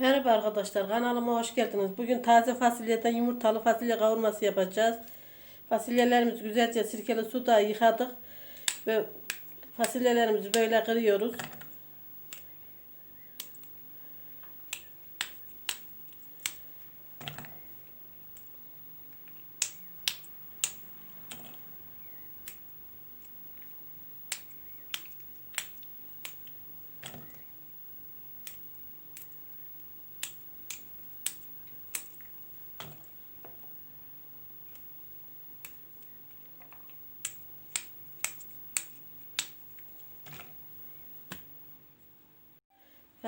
Merhaba arkadaşlar kanalıma hoş geldiniz. Bugün taze fasulyeden yumurtalı fasulye kavurması yapacağız. Fasulyelerimizi güzelce sirkeli suda yıkadık. Ve fasulyelerimizi böyle kırıyoruz.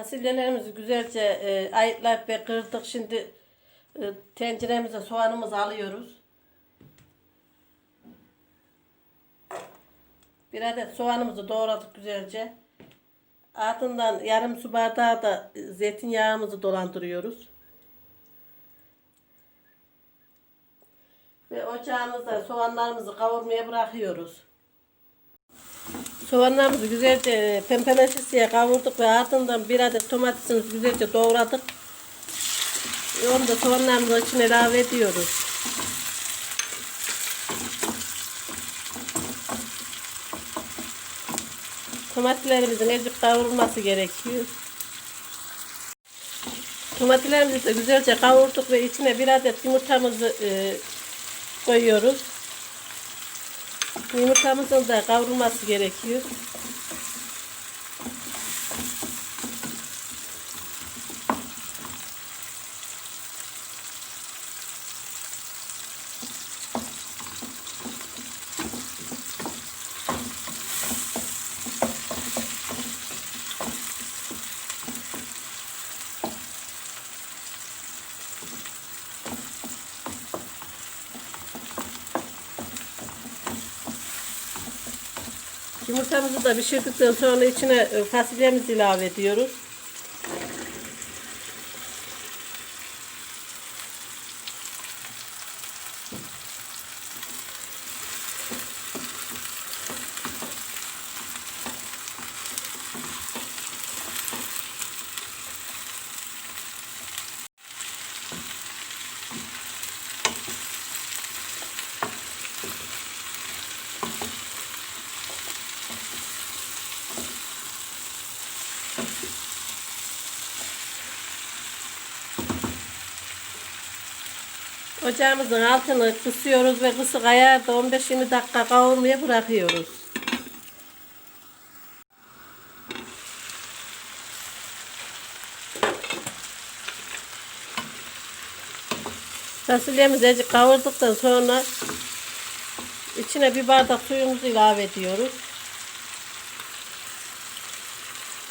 Fasulyelerimizi güzelce e, ayıklayıp ve kırdık. Şimdi e, tenceremize soğanımızı alıyoruz. Bir adet soğanımızı doğradık güzelce. Ardından yarım su bardağı da zeytinyağımızı dolandırıyoruz. Ve ocağımızda soğanlarımızı kavurmaya bırakıyoruz. Soğanlarımızı güzelce pembeleşesiye kavurduk ve ardından bir adet domatesimizi güzelce doğradık. Ve onu da soğanlarımızın içine ilave ediyoruz. Domateslerimizin azıcık kavrulması gerekiyor. Domateslerimizi de güzelce kavurduk ve içine bir adet yumurtamızı e, koyuyoruz. Yumurtamızın da kavrulması gerekiyor. Yumurtamızı da pişirdikten sonra içine e, fasulyemizi ilave ediyoruz. Ocağımızın altını kısıyoruz ve kısık ayarda 15-20 dakika kavurmaya bırakıyoruz. Fasulyemizi azıcık kavurduktan sonra içine bir bardak suyumuzu ilave ediyoruz.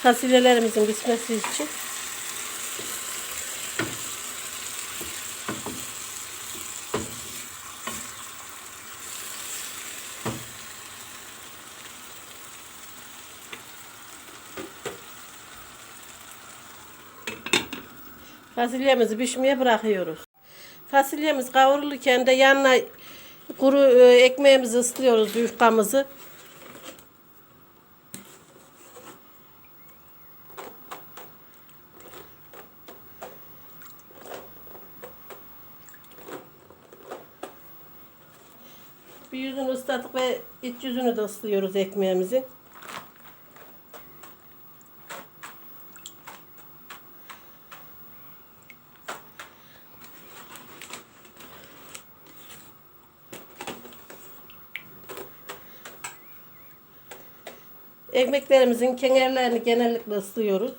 Fasulyelerimizin pişmesi için. Fasulyemizi pişmeye bırakıyoruz. Fasulyemiz kavrulurken de yanına kuru e, ekmeğimizi ıslıyoruz yufkamızı. Bir yüzünü ısladık ve iç yüzünü de ıslıyoruz ekmeğimizin. Ekmeklerimizin kenarlarını genellikle ıslıyoruz.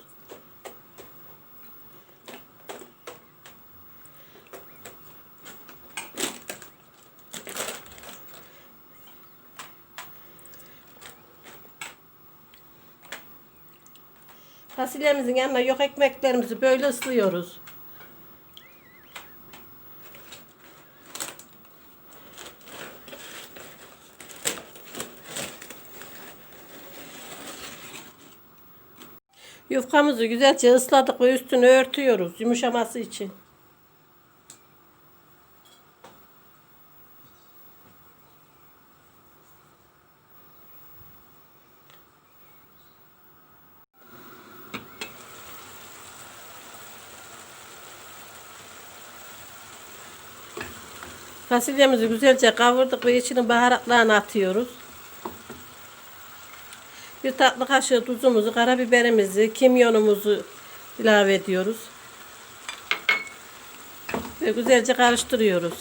Fasulyemizin yanına yok ekmeklerimizi böyle ıslıyoruz. Yufkamızı güzelce ısladık ve üstünü örtüyoruz yumuşaması için. Fasulyemizi güzelce kavurduk ve içine baharatlarını atıyoruz. Bir tatlı kaşığı tuzumuzu, karabiberimizi, kimyonumuzu ilave ediyoruz. Ve güzelce karıştırıyoruz.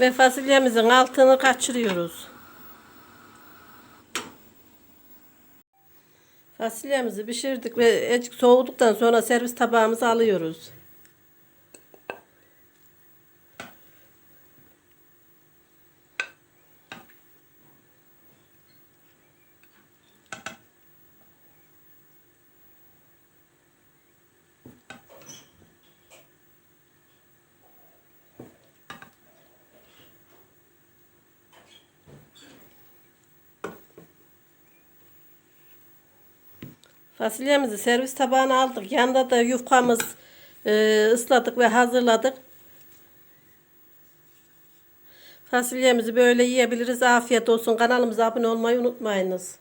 Ve fasulyemizin altını kaçırıyoruz. Fasulyemizi pişirdik ve azıcık soğuduktan sonra servis tabağımıza alıyoruz. Fasulyemizi servis tabağına aldık. Yanında da yufkamız e, ısladık ve hazırladık. Fasulyemizi böyle yiyebiliriz. Afiyet olsun. Kanalımıza abone olmayı unutmayınız.